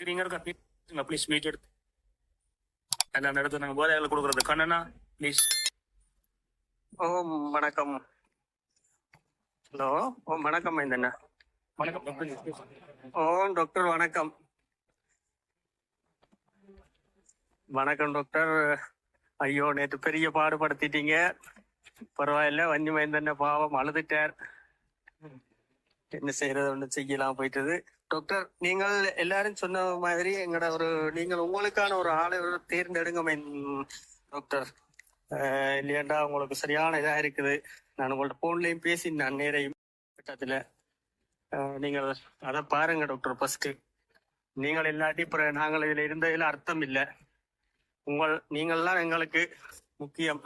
இருக்க please meet எடுத்து அந்த இடத்துல நாங்கள் போதைகளை கொடுக்குறது கண்ணனா ப்ளீஸ் ஓம் வணக்கம் ஹலோ ஓம் வணக்கம் மைந்தண்ணா வணக்கம் டாக்டர் ஓம் டாக்டர் வணக்கம் வணக்கம் டாக்டர் ஐயோ நேற்று பெரிய பாடுபடுத்திட்டீங்க பரவாயில்ல வன்னி மைந்தண்ண பாவம் அழுதுட்டார் என்ன செய்யறது ஒன்று செய்யலாம் போயிட்டது டாக்டர் நீங்கள் எல்லாரும் சொன்ன மாதிரி எங்கட ஒரு நீங்கள் உங்களுக்கான ஒரு ஆளை தேர்ந்தெடுங்க டாக்டர். ஆஹ் இல்லையாண்டா உங்களுக்கு சரியான இதா இருக்குது. நான் உங்கள்ட்ட போன்லயும் பேசி நான் நேரையும் கட்டத்துல. நீங்கள் அதை பாருங்க டாக்டர் ஃபர்ஸ்ட் நீங்கள் இல்லாட்டி அப்புறம் நாங்கள் இதுல இருந்ததுல அர்த்தம் இல்லை. உங்கள் நீங்கள்லாம் எங்களுக்கு முக்கியம்.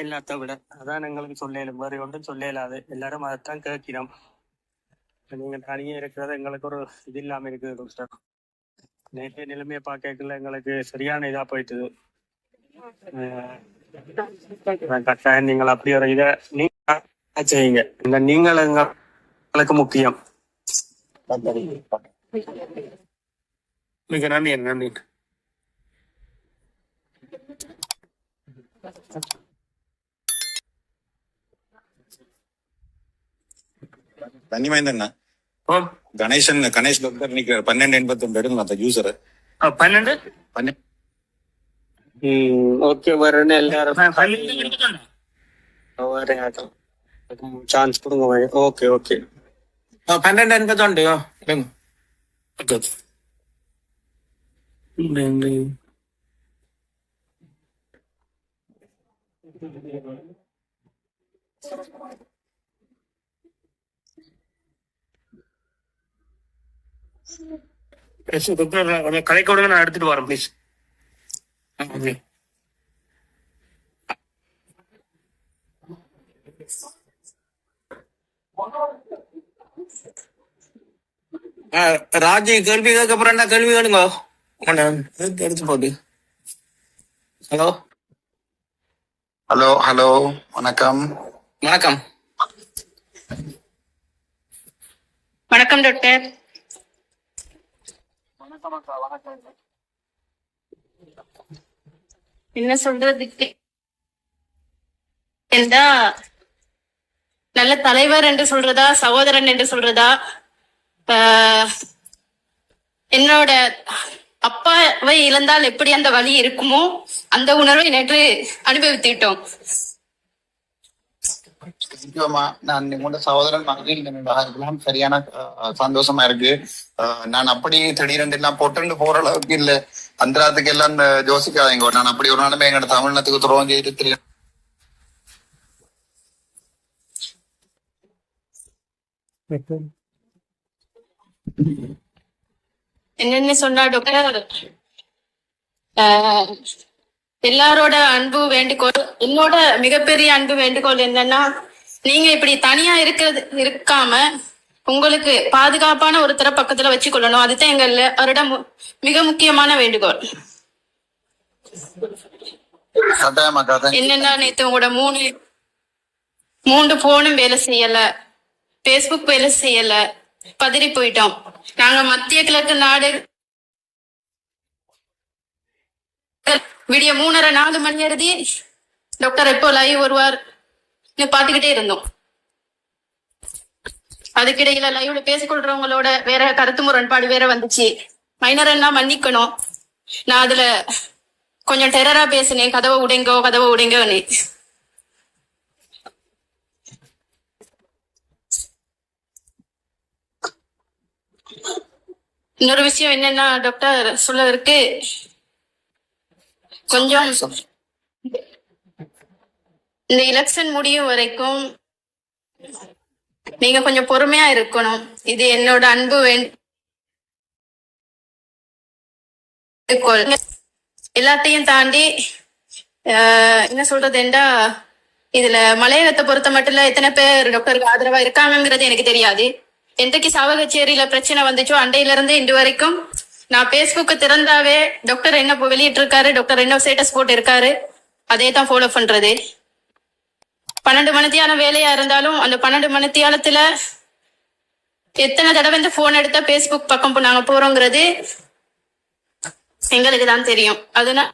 எல்லாத்த விட. அதான் எங்களுக்கு சொல்லல வேறு ஒன்றும் சொல்லலாது. எல்லாரும் அதைத்தான் கேட்கிறோம். நீங்க தனியே இருக்கிறது எங்களுக்கு ஒரு இது இல்லாம இருக்குது டாக்டர் நேற்றைய நிலைமையை பார்க்கல எங்களுக்கு சரியான இதா போயிட்டுது. கட்டாயம் நீங்கள் அப்படி ஒரு இதை நீங்க செய்யுங்க. இந்த நீங்கள் எங்களுக்கு முக்கியம். மிக நன்றி நன்றி. தண்ணி మైందన్న గణేశన్ గణేష్ డాక్టర్ నీకు పన్నెండు ఎనభై తొమ్మిది అడుగులు అంత యూజర్ పన్నెండు పన్నెండు ஓகே வரேன்னு எல்லாரும் வரேன் சான்ஸ் கொடுங்க ஓகே ஓகே பன்னெண்டு எண்பது உண்டு Thank you. கொஞ்சம் விடுங்க நான் எடுத்துட்டு வரேன் ப்ளீஸ் ஓகே ராஜி கேள்வி கேட்க போறேன்னா கேள்வி கேளுங்க. எடுத்து போட்டு ஹலோ? ஹலோ ஹலோ வணக்கம். வணக்கம். வணக்கம் டாக்டர் என்ன சொல்றதுக்கு? என்றா நல்ல தலைவர் என்று சொல்றதா சகோதரன் என்று சொல்றதா? என்னோட அப்பாவை இழந்தால் எப்படி அந்த வழி இருக்குமோ அந்த உணர்வை நேற்று அனுபவித்துட்டோம் நான் உங்களோட சகோதரன் மகளிர் இருக்கலாம் சரியான சந்தோஷமா இருக்கு. நான் அப்படி திடீரென்று எல்லாம் பொட்டுண்டு போற அளவுக்கு இல்ல. அந்த ராத்துக்கு எல்லாம் இந்த யோசிக்காதீங்க. நான் அப்படி ஒரு நாளுமே எங்களோட தமிழ்நாட்டுக்கு துரோகம் செய்து என்னன்னு சொன்னா டாக்டர் எல்லாரோட அன்பு வேண்டுகோள் என்னோட மிகப்பெரிய அன்பு வேண்டுகோள் என்னன்னா நீங்க இப்படி தனியா இருக்கிறது இருக்காம உங்களுக்கு பாதுகாப்பான ஒருத்தரை பக்கத்துல வச்சுக்கொள்ளணும். அதுதான் எங்க அவரோட மிக முக்கியமான வேண்டுகோள். என்னன்னா நேத்து உங்களோட மூணு மூன்று போனும் வேலை செய்யல. பேஸ்புக் வேலை செய்யல. பதறி போயிட்டோம். நாங்க மத்திய கிழக்கு நாடு விடிய மூணரை நாலு மணி எழுதி டாக்டர் எப்போ லைவ் வருவார்? பாத்துக்கிட்டே இருந்தோம். அதுக்கிடையில லைவ்ல பேசிக்கொள்றவங்களோட வேற கருத்து முரண்பாடு வேற வந்துச்சு. மைனர் எல்லாம் மன்னிக்கணும். நான் அதுல கொஞ்சம் டெரரா பேசினேன். கதவை உடைங்கோ கதவை உடைங்கோன்னு. இன்னொரு விஷயம் என்னன்னா டாக்டர் சொல்லதற்கு கொஞ்சம் இந்த எலெக்ஷன் முடியும் வரைக்கும் நீங்க கொஞ்சம் பொறுமையா இருக்கணும். இது என்னோட அன்பு வேண்டுகோள் எல்லாத்தையும் தாண்டி ஆஹ், என்ன சொல்றதுண்டா இதுல மலையகத்தை பொறுத்த மட்டும் இல்ல எத்தனை பேர் டாக்டருக்கு ஆதரவா இருக்காங்கிறது எனக்கு தெரியாது. என்றைக்கு சாவகச்சேரியில பிரச்சனை வந்துச்சோ அண்டையில இருந்து இன்று வரைக்கும் நான் பேஸ்புக்கு திறந்தாவே டாக்டர் என்ன வெளியிட்டு இருக்காரு டாக்டர் என்ன ஸ்டேட்டஸ் போட்டு இருக்காரு அதே தான் ஃபாலோ பண்றது. பன்னெண்டு மணித்தியான வேலையா இருந்தாலும் அந்த பன்னெண்டு மணித்தியாலத்துல எத்தனை தடவை இந்த போன் எடுத்தா பேஸ்புக் பக்கம் போ- நாங்க போறோங்கிறது எங்களுக்கு தான் தெரியும். அதனால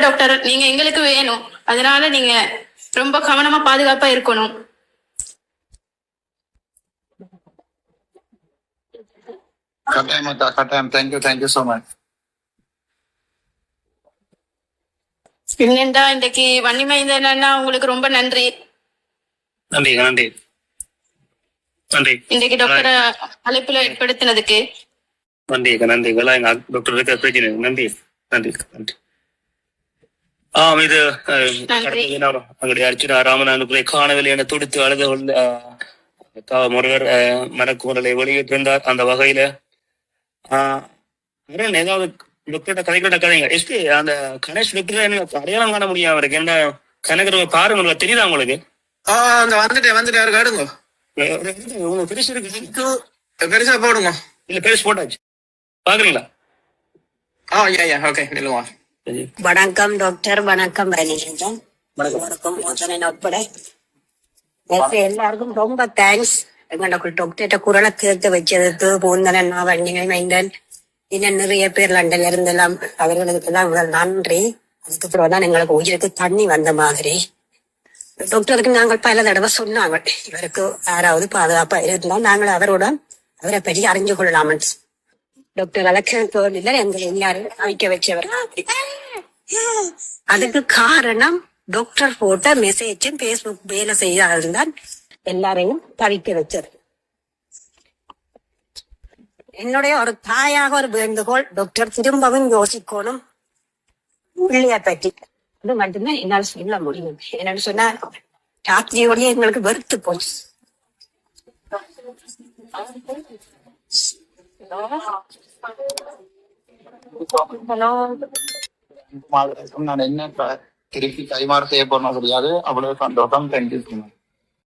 டாக்டர் நீங்க எங்களுக்கு வேணும். அதனால நீங்க ரொம்ப கவனமா பாதுகாப்பா இருக்கணும். கட்டாயம் கட்டாயம். தேங்க்யூ தேங்க்யூ சோ மச் என்னண்டா இன்னைக்கு வன்னிமைந்தனா உங்களுக்கு ரொம்ப நன்றி. நன்றி நன்றி. நன்றி. இன்னைக்கு டாக்டர் அழைப்புல ஏற்படுத்தினதுக்கு. நன்றி நன்றி. டாக்டர் இருக்க பிரச்சனை நன்றி நன்றி நன்றி. ஆம் இது தினம் எங்களுடைய அர்ச்சனா ராமநாதபுரை காணவில்லை என துடித்து அழுது தா- முருகர் மனக்குரலை வெளியிட்டிருந்தார் அந்த வகையில. ஏதாவது டாக்டர்கிட்ட கதைக்கிட்ட கதைங்க எஸ்பி அந்த கணேஷ் டாக்டர் எனக்கு அடையாளம் காண முடியும் அவருக்கு. என்ன கணக்கு பாருங்க உங்களுக்கு தெரியுதா உங்களுக்கு? ஆ அந்த வந்துட்டேன் வந்துட்டேன் அவருக்கு அடுங்க பெருசு இருக்கு. பெருசா போடுங்க. இல்ல பெருசு போட்டாச்சு. பாக்குறீங்களா? ஆ யா யா ஓகே நில்லுவா. வணக்கம் டாக்டர் வணக்கம் ரணிகண்டன் வணக்கம் உட்பட எல்லாருக்கும் ரொம்ப தேங்க்ஸ் எங்களோட டாக்டர்கிட்ட குரலை கேட்க வச்சதுக்கு பூந்தனன் வண்டிகை மைந்தன் இன்னும் நிறைய பேர் லண்டன்ல இருந்தெல்லாம் அவர்களுக்கு எல்லாம் நன்றி. அதுக்கப்புறம் தான் எங்களுக்கு உயிருக்கு தண்ணி வந்த மாதிரி. டாக்டருக்கு நாங்கள் பல தடவை சொன்னாங்க. இவருக்கு யாராவது பாதுகாப்பா இருந்தால் நாங்கள் அவரோட அவரை பற்றி அறிஞ்சு கொள்ளலாம் டாக்டர் அலட்சண எங்களை எல்லாரும் அமைக்க வச்சவர் அதுக்கு காரணம் டாக்டர் போட்ட மெசேஜும் பேஸ்புக் வேலை செய்தால்தான் எல்லாரையும் தவிக்க வச்சது என்னுடைய ஒரு தாயாக ஒரு வேண்டுகோள் டாக்டர் திரும்பவும் யோசிக்கணும். பிள்ளைய பற்றி. அது மட்டும்தான் என்னால் சொல்ல முடியும். என்னன்னு சொன்னா ராத்திரியோடய எங்களுக்கு வெறுத்து போச்சு. நான் என்ன திருப்பி கைமாறு செய்ய போறோம் தெரியாது. அவ்வளவு சந்தோஷம். தேங்க்யூ